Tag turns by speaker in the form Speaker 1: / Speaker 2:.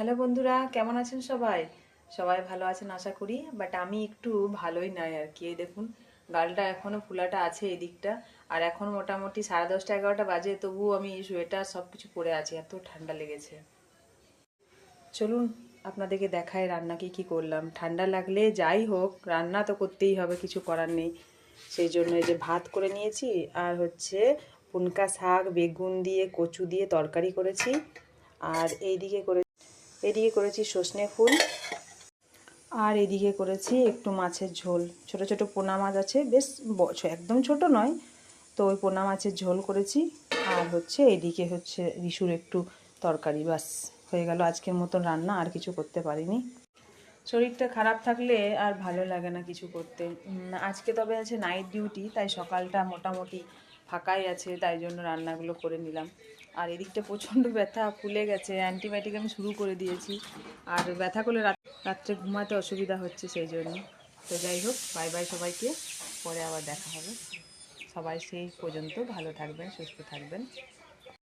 Speaker 1: Hello বন্ধুরা, কেমন আছেন সবাই? সবাই ভালো আছেন আশা করি বাট আমি একটু ভালোই নাই আর কি। দেখুন, গালটা এখনও ফুলাটা আছে এই দিকটা আর এখন মোটামুটি সাড়ে দশটা এগারোটা বাজে, তবুও আমি সোয়েটার সব কিছু পরে আছি, এত ঠান্ডা লেগেছে। চলুন, আপনাদেরকে দেখায় রান্না কি কি করলাম। ঠান্ডা লাগলে যাই হোক, রান্না তো করতেই হবে, কিছু করার নেই। সেই জন্য এই যে ভাত করে নিয়েছি, আর হচ্ছে পুনকা শাক, বেগুন দিয়ে, কচু দিয়ে তরকারি করেছি, আর এইদিকে করে এদিকে করেছি সর্ষে ফুল আর এদিকে করেছি একটু মাছের ঝোল। ছোট ছোট পোনা মাছ আছে, বেশ একদম ছোট নয়, তো ওই পোনা মাছের ঝোল করেছি। আর হচ্ছে এদিকে হচ্ছে রিসুর একটু তরকারি, বাস হয়ে গেল আজকের মতন রান্না, আর কিছু করতে পারিনি। শরীরটা খারাপ থাকলে আর ভালো লাগে না কিছু করতে। আজকে তবে আছে নাইট ডিউটি তাই সকালটা মোটামুটি ফাঁকাই আছে, তাই জন্য রান্নাগুলো করে নিলাম। আর এদিকটা প্রচণ্ড ব্যথা, ফুলে গেছে, অ্যান্টিবায়োটিক আমি শুরু করে দিয়েছি। আর ব্যথা করলে রাত- রাত্রে ঘুমাতে অসুবিধা হচ্ছে সেই জন্য। তো যাই হোক, বাই বাই সবাইকে, পরে আবার দেখা হবে। সবাই সেই পর্যন্ত ভালো থাকবেন, সুস্থ থাকবেন।